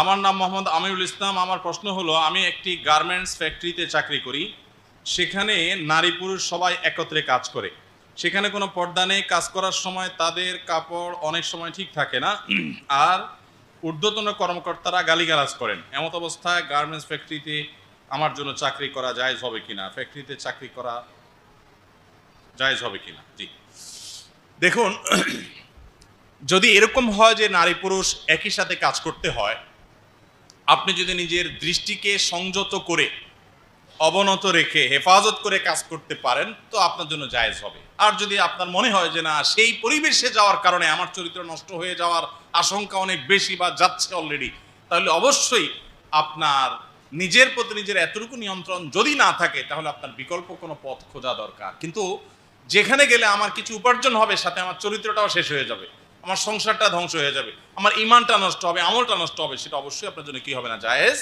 আমার নাম মোহাম্মদ আমিরুল ইসলাম। আমার প্রশ্ন হলো, আমি একটি গার্মেন্টস ফ্যাক্টরিতে চাকরি করি। সেখানে নারী পুরুষ সবাই একত্রে কাজ করে। সেখানে কোনো পর্দা নেই, কাজ করার সময় তাদের কাপড় অনেক সময় ঠিক থাকে না। আর ঊর্ধ্বতন কর্মকর্তারা গালিগালাজ করেন। এমত অবস্থায় গার্মেন্টস ফ্যাক্টরিতে আমার জন্য চাকরি করা জায়জ হবে কিনা? ফ্যাক্টরিতে চাকরি করা জায়জ হবে কিনা? জি। দেখুন, যদি এরকম হয় যে নারী পুরুষ একই সাথে কাজ করতে হয় আপনি যদি নিজের দৃষ্টিকে সংযত করে, অবনত রেখে, হেফাজত করে কাজ করতে পারেন, তো আপনার জন্য জায়েজ হবে। আর যদি আপনার মনে হয় যে না, সেই পরিবেশে যাওয়ার কারণে আমার চরিত্র নষ্ট হয়ে যাওয়ার আশঙ্কা অনেক বেশি বা যাচ্ছে অলরেডি তাহলে অবশ্যই আপনার নিজের প্রতি নিজের এতটুকু নিয়ন্ত্রণ যদি না থাকে, তাহলে আপনার বিকল্প কোনো পথ খোঁজা দরকার। কিন্তু যেখানে গেলে আমার কিছু উপার্জন হবে, সাথে আমার চরিত্রটাও শেষ হয়ে যাবে। আমার সংসারটা ধ্বংস হয়ে যাবে, আমার ইমানটা নষ্ট হবে, আমলটা নষ্ট হবে, সেটা অবশ্যই আপনার জন্য কি হবে না? জায়েজ?